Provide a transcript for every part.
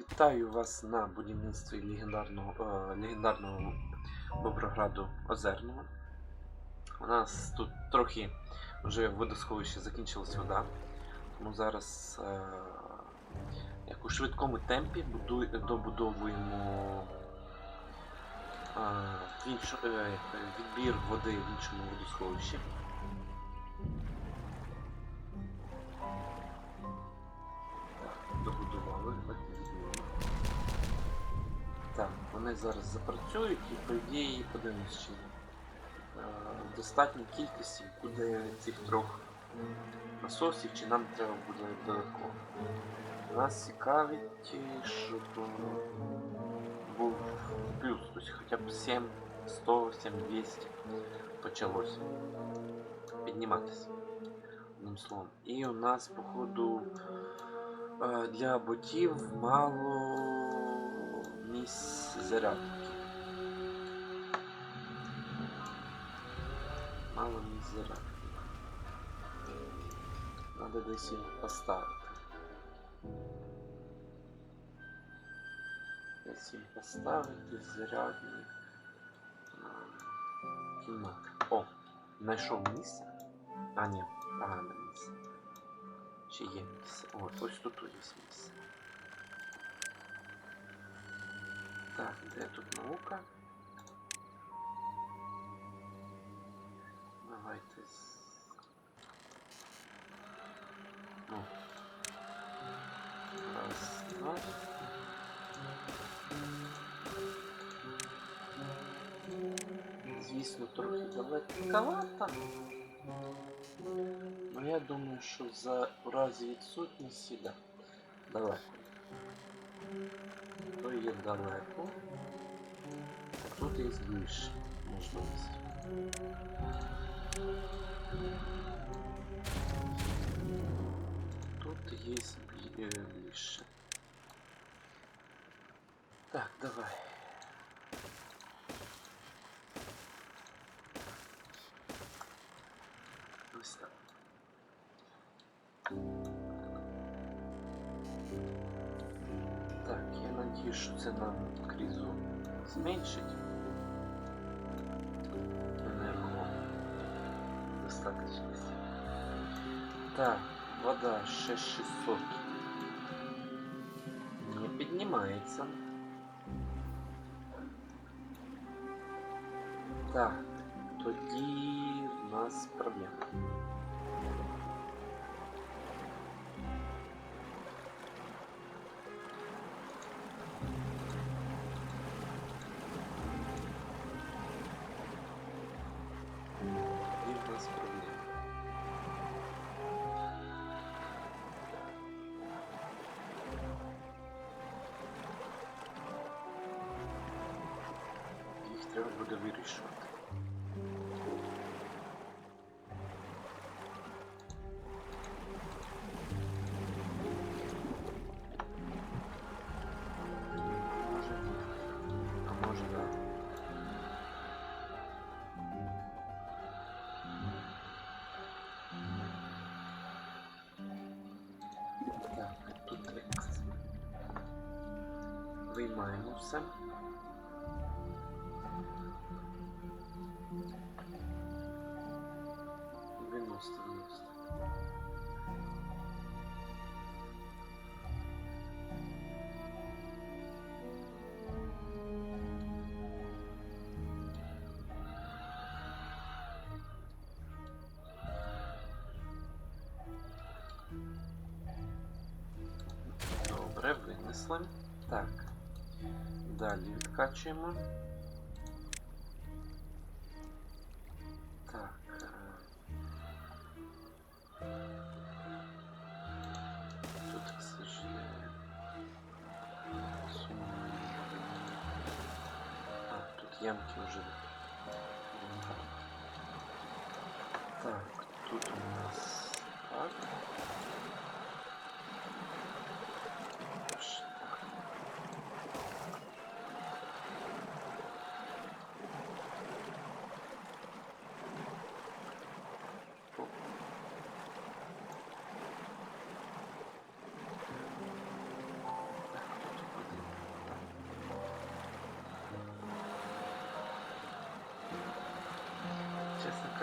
Вітаю вас на будівництві легендарного, е, легендарного Боброграду Озерного. У нас тут трохи вже в водосховищі закінчилась вода, тому зараз е, як у швидкому темпі будуй, добудовуємо е, в іншу- е, відбір води в іншому водосховищі. Вони зараз запрацюють і по ідеї подивимось, чи е, в кількості буде цих трьох насосів, чи нам треба буде додатково. Нас цікавить, е, щоб е, був плюс, тобто хоча б 7, 100, 7, 200 почалося підніматися. Одним словом. І у нас, походу, для ботів мало зарядки. Мало місць зарядки. Надо десь їх поставити. Десь їх поставити зарядні а. О, знайшов місце. А, ні, погане місце. Чи є місце? О, ось тут є місце. Так, де тут наука? Давайте з... Ну. Раз, два. Звісно, трохи далековато. Ну я думаю, що за у разі відсутності, да, далеко. То є далеко. А тут є більше можливість. Тут є бі- е, більше. Так, давай. Я надіюсь, що це нам кризу зменшить. Енерго. Достаточність. Так, вода ще 600. Не піднімається. Так, тоді в нас проблема. Треба буде вирішувати. Винесли. Так. Далі відкачуємо.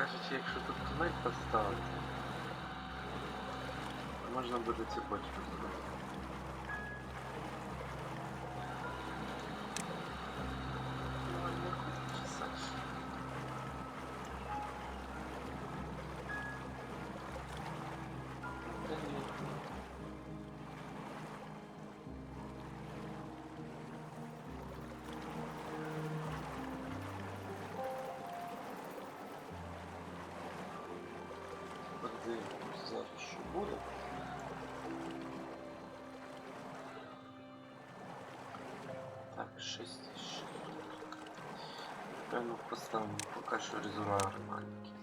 Кажучи, якщо тут тунель поставити, можна буде цепочку зробити. Певно поставимо поки що резервуар маленький.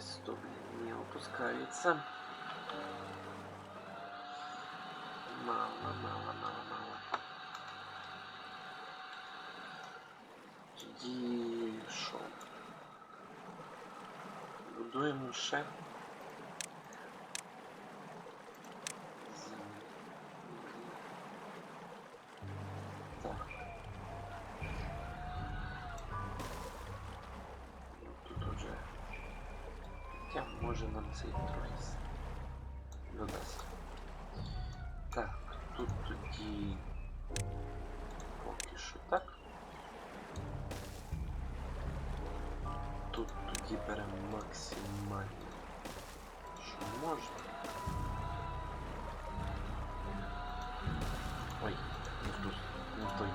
Шесть сто, не опускается. Може нам цей трохи додасть. Так, тут тоді поки що так. Тут тоді беремо максимально, що можна. Ой, не в ту, не той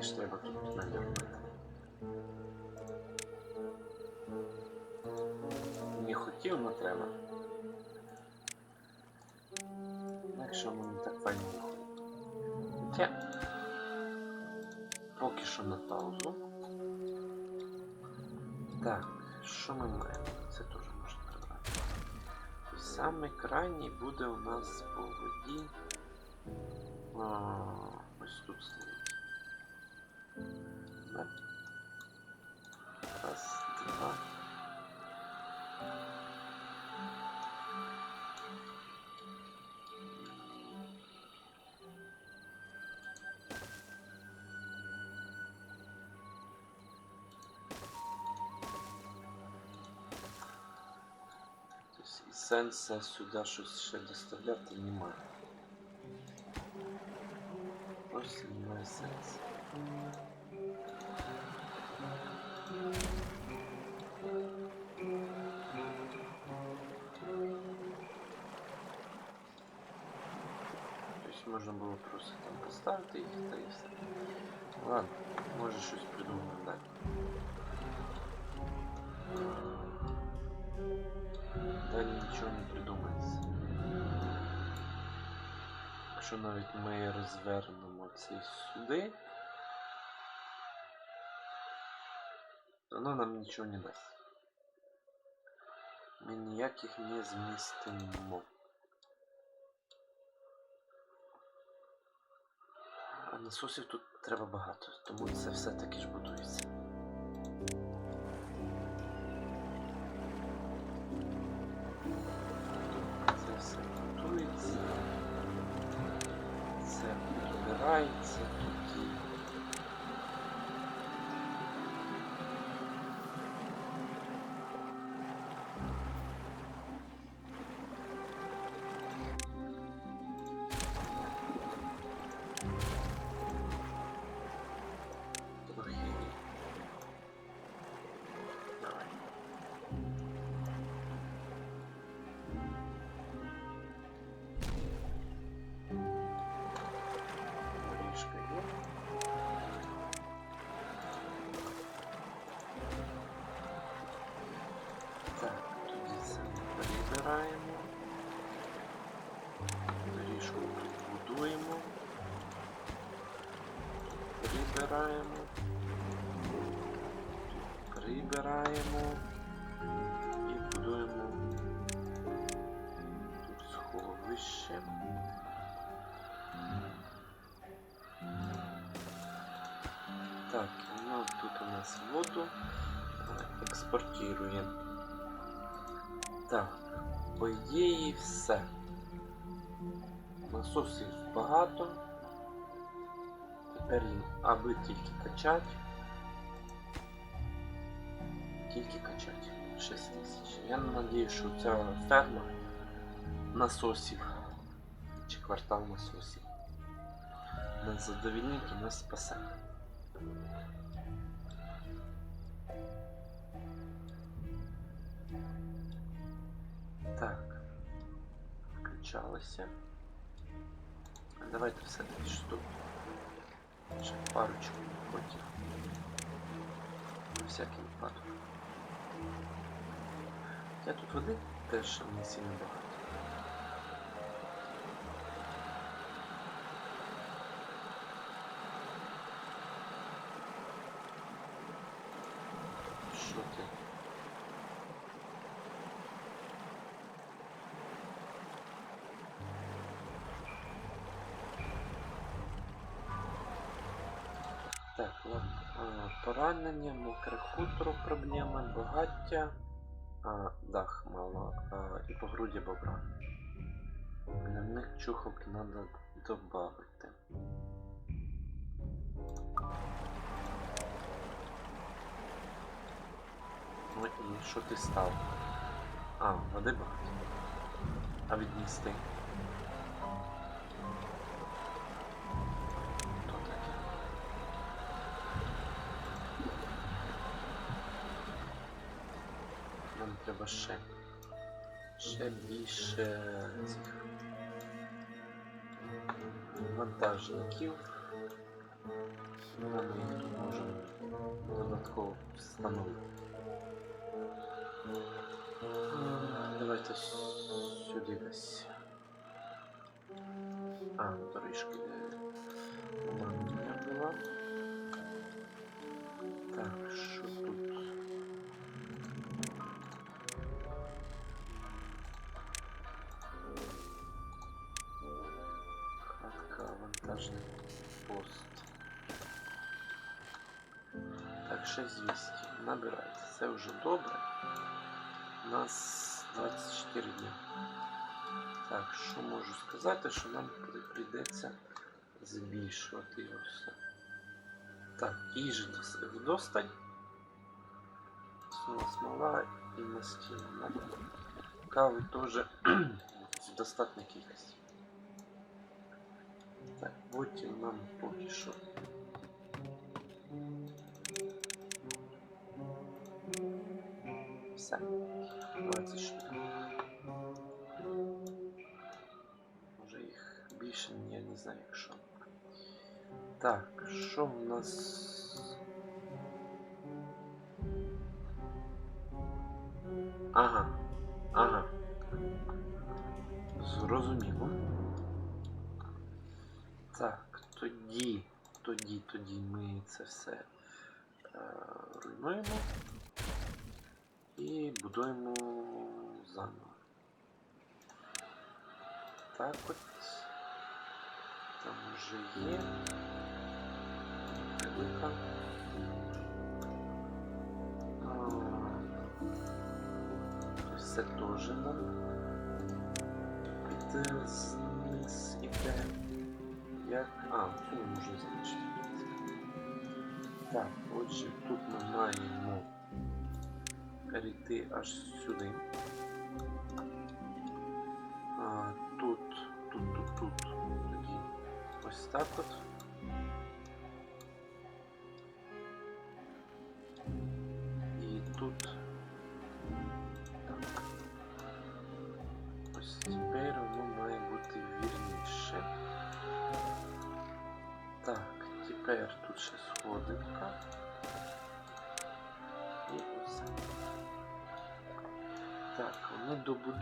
Походу все-таки ж треба тут наляпати. Не хотів, але треба. Якщо мені так файно виходить. Поки що на паузу. Так, що ми маємо? Це теж можна прибрати. Саме крайній буде у нас по воді. Ось тут Тобто і сенсу сюди щось ще доставляти немає. Ось немає сенсу. Тобто можна було просто там поставити їх та і все. Ладно, може щось придумаємо далі. Далі нічого не придумається. Якщо навіть ми розвернемо цей сюди, воно нам нічого не дасть. Ми ніяких не змістимо. А насосів тут треба багато, тому це все-таки ж будується. Це перебираємо. Доріжку будуємо. Прибираємо. Прибираємо. І будуємо тут сховище. Так, ну тут у нас воду експортируємо. Так, по ідеї все. Насосів багато. Тепер їм аби тільки качать. Тільки качать. 6 тисяч. Я надію, що ця ферма насосів. Чи квартал насосів. Нас задовільнить і нас спасе. Включалося. Давайте все-таки що тут. Ще парочку потім. На всякий випадок. Я тут води теж не сильно багато. Що ти? Так, ладно. А, Поранення, мокре хутро проблема, багаття, а, дах мало а, і погруддя бобра. Для них чухалки треба додати. Ну і що ти став? А, води багато. А віднести. Треба ще. Ще більше цих вантажників. Ми їх тут можемо додатково встановити. Давайте сюди десь. А, доріжки у мене була. Так, що Так, 6200. Набирається. Це вже добре. У нас 24 дня. Так, що можу сказати, що нам при- прийдеться збільшувати його все. Так, їжі дос- вдосталь. Смола, смола і настільна. Кави теж в достатній кількості. Так, потім нам поки що. Все. 20 штук. Може їх більше, я не знаю якщо. Так, що в нас? Ага, ага. Зрозуміло. Так, тоді, тоді, тоді ми це все е, руйнуємо і будуємо заново. Так от. Там вже є. Велика. Це теж нам під зниз іде. як. А, не можна залишити. Так, отже, тут ми маємо перейти аж сюди. Тут, тут, тут, тут. Тоді ось так от.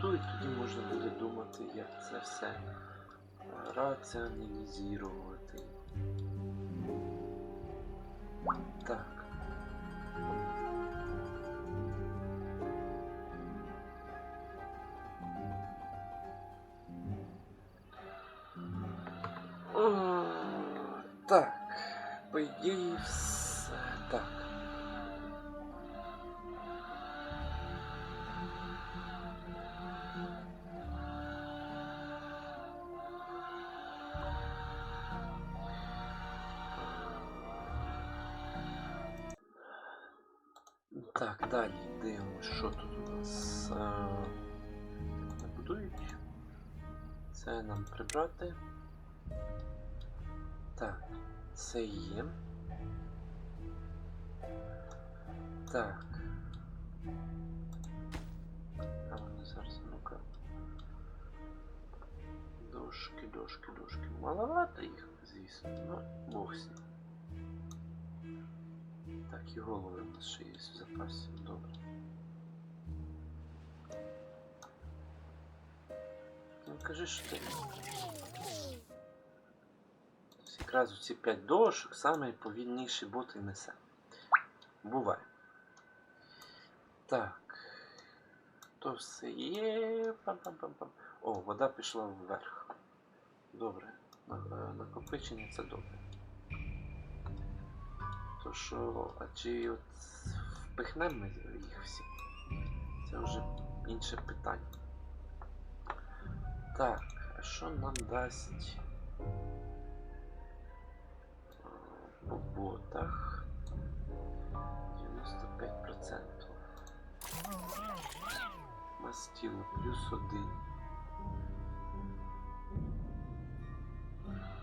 І тоді можна буде думати, як це все е, раціоналізувати. Так. Так, це є. Так. А вони зараз, ну-ка. Дошки, дошки, дошки. Маловато їх, звісно, ну, Бог з ним. Так, і голови у нас ще є в запасі. Добре. Ну кажи, що ти. Якраз ці 5 дошок найповільніший бот і несе. Буває. Так. То все є. Пам-пам-пам-пам. О, вода пішла вверх. Добре. Накопичення це добре. То що, а чи от впихнемо їх всі? Це вже інше питання. Так, а що нам дасть по ботах? 95%. Мастіло плюс один.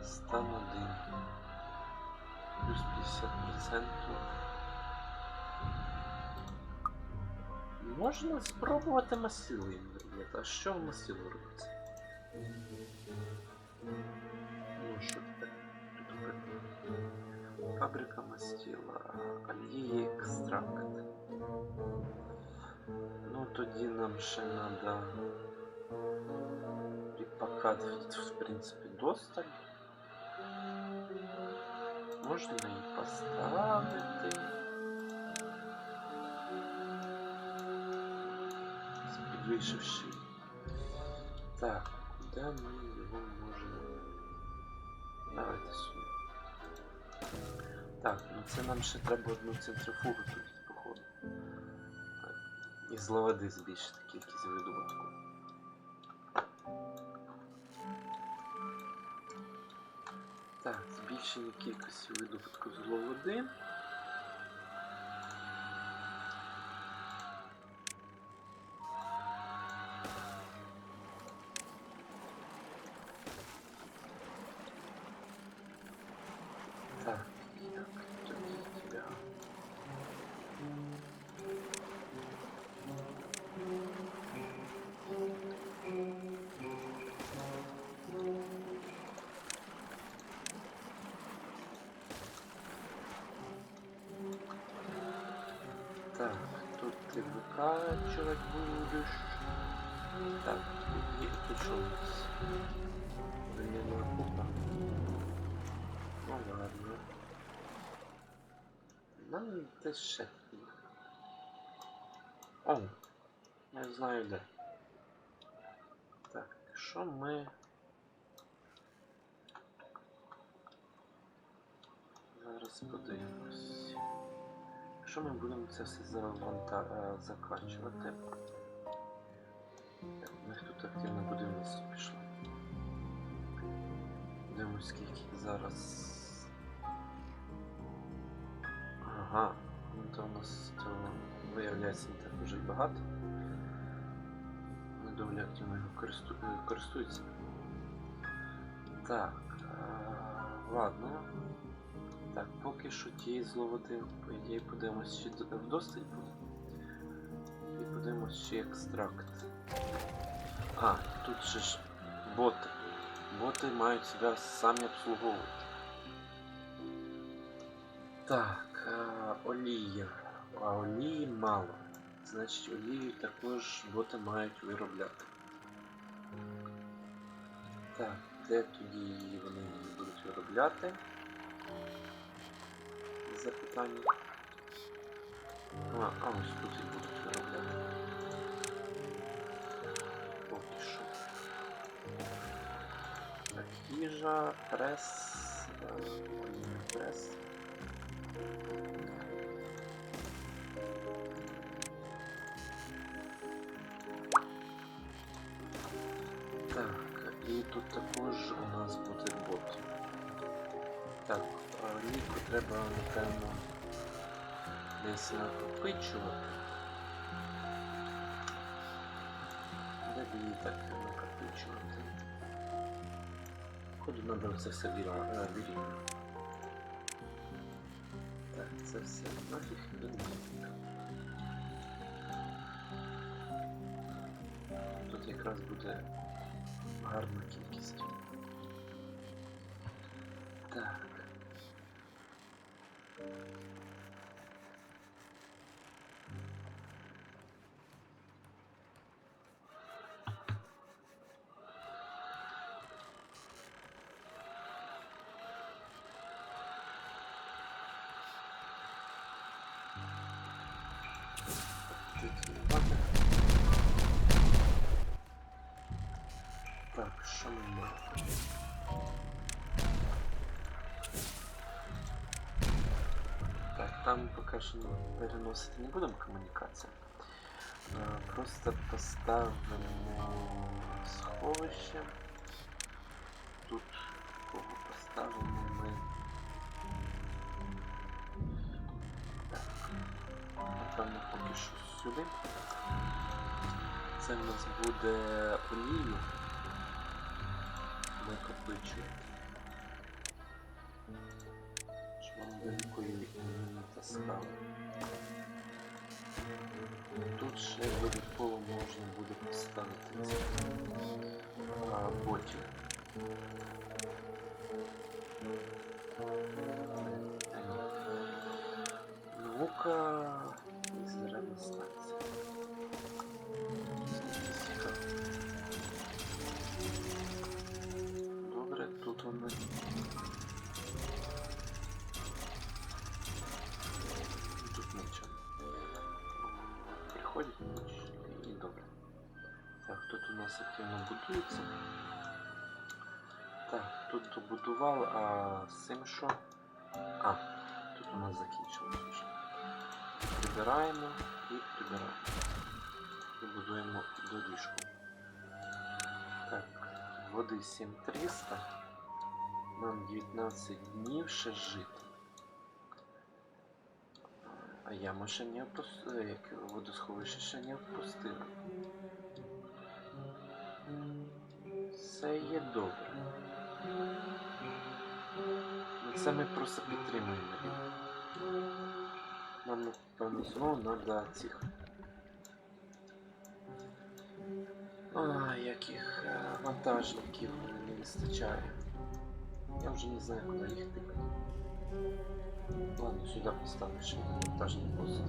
Стан один. Плюс 50%. Можна спробувати їм робити. А що в мастило робиться? Ну, що це? Тут вписано. Фабрика мастила, олії екстракт. Ну тоді нам ще треба припакат, в принципі, досталь. Можна і поставити. Підвищивши. Так, куди ми його можемо. Давайте сюди. Так, ну це нам ще треба одну центрифугу тут, походу. І з лавади збільшити кількість видобутку. Так, збільшення кількості видобутку з ловоди. Так? Так, тут ти викачувати будеш. Так, тут є тут що у нас? Десь ще. О, я знаю де. Так, що ми. Зараз подивимось. Якщо ми будемо це все заванта... е, закачувати. Так, у них тут активне будівництво пішло. Подивимось, скільки зараз. Ага, то у нас то виявляється не так вже й багато. Не доволі активно його користу... е, користуються. Так, а, ладно. Так, поки що ті зловити, по ідеї, подивимось, чи д- вдосталь буде. І подивимось, чи екстракт. А, тут же ж боти. Боти мають себе самі обслуговувати. Так, олія. А олії мало. Значить, олію також боти мають виробляти. Так, де тоді її вони будуть виробляти? Запитання. А, а ось тут і будуть виробляти. Поки що. Так, їжа, прес. е, прес. Так, і тут також у нас бутерброд. Так, ліку треба, напевно, десь накопичувати. Де б її так накопичувати? Ходу треба це все е, вірити. Так, це все нафіг не Тут якраз буде гарна кількість. Так. Ми переносити не будемо комунікацію. Просто поставимо сховище. Тут кого поставимо ми. Так. Напевно, поки що сюди. Це в нас буде олію накопичувати. Щоб вам та таскали. Тут ще додатково можна буде поставити ботів. Та тут добудував, а з цим що? А, тут у нас закінчилось вже. Прибираємо і прибираємо. І будуємо доріжку. Так, води 7300. Нам 19 днів ще жити. А яма ще не опустила, як водосховище ще не опустила. Все є добре. Це ми просто підтримуємо. Нам напевно знову треба цих. А, яких е, вантажників не вистачає. Я вже не знаю, куди їх тикати. Ладно, сюди поставиш вантажний пост.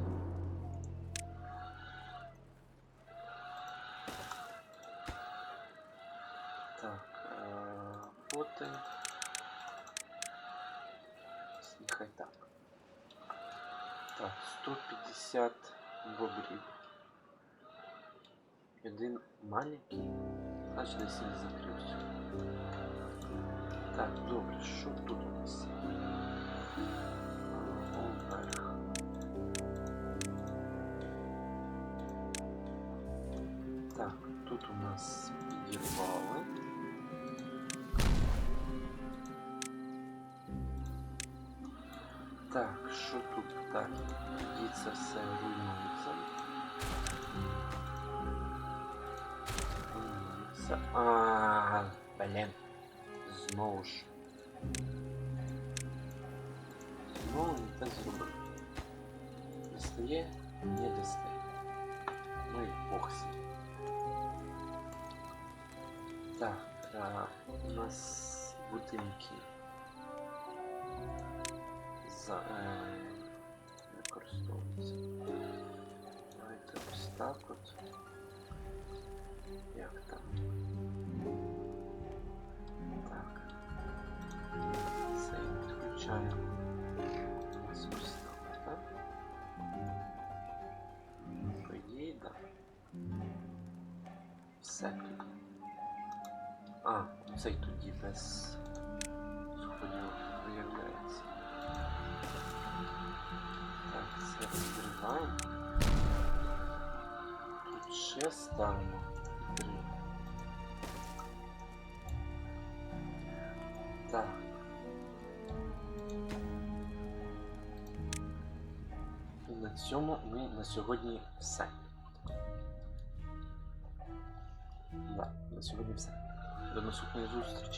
тут у нас підірвали. Так, что тут так? І вся все руйнується. А, блин, Знову ж. Знову не так зробив. Достає, не достає. Так, а, у нас будинки. За, е, використовуються. Давайте ось так от. Тоді без сходів виявляється. Так, це розберігаємо. Тут. Так. І на цьому ми на сьогодні все. Да, на сьогодні все. dando suco injustificado